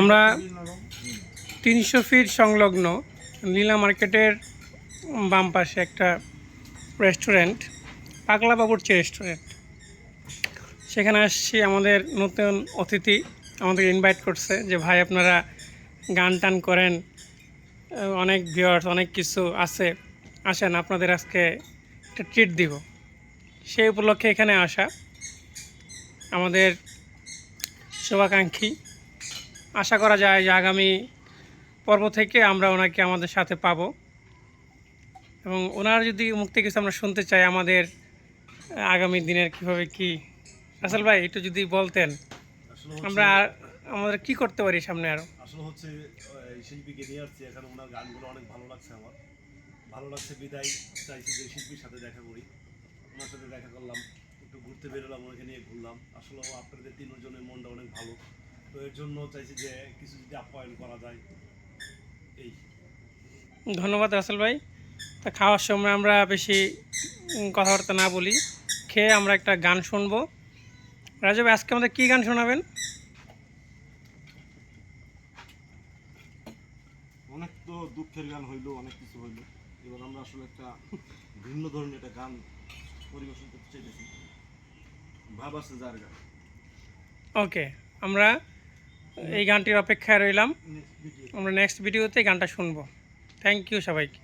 আমরা তিনশো ফিট সংলগ্ন লীলা মার্কেটের বাম পাশে একটা রেস্টুরেন্ট পাগলা বাবুর্চি রেস্টুরেন্ট সেখানে আসছি আমাদের নতুন অতিথি আমাদের ইনভাইট করছে যে, ভাই, আপনারা গান টান করেন, অনেক ভিউয়ার্স অনেক কিছু আছে, আসেন, আপনাদের আজকে একটা ট্রিট দিব। সেই উপলক্ষে এখানে আসা আমাদের শুভাকাঙ্ক্ষী আশা করা যায় যে আগামী পর্ব থেকে আমরা ওনাকে আমাদের সাথে পাবো। এবং ওনার যদি মুখ থেকে কিছু আমরা শুনতে চাই আমাদের আগামী দিনের কীভাবে কি। আসল ভাই একটু যদি বলতেন আমরা আমাদের কি করতে পারি সামনে আরও? আসলে হচ্ছে শিল্পীকে নিয়ে আসছি। এখানে ওনার গানগুলো অনেক ভালো লাগছে আমার। ভালো লাগছে বিদায় চাইছি যে শিল্পীর সাথে দেখা করি। ওনার সাথে দেখা করলাম একটু ঘুরতে বেরোলাম ওনাকে নিয়ে ঘুরলাম। আসলে আপনাদের তিনজনের মনটা অনেক ভালো। তো এর জন্য চাইছি যে কিছু যদি আপ্যায়ন করা যায়। এই। ধন্যবাদ রাসেল ভাই। তা খাওয়ার সময় আমরা বেশি কথাবার্তা না বলি। খেয়ে আমরা একটা গান শুনব। রাজু ভাই আজকে আমাদের কী গান শোনাবেন? অনেক তো দুঃখের গান হইল অনেক কিছু হইল। এবার আমরা আসলে একটা ভিন্ন ধরনের একটা গান পরিবেশন করতে চাইতেছি। ভাব আছে যার গান। ওকে আমরা এই গানটির অপেক্ষায় রইলাম। আমরা নেক্সট ভিডিওতে গানটা শুনব। থ্যাংক ইউ সবাইকে।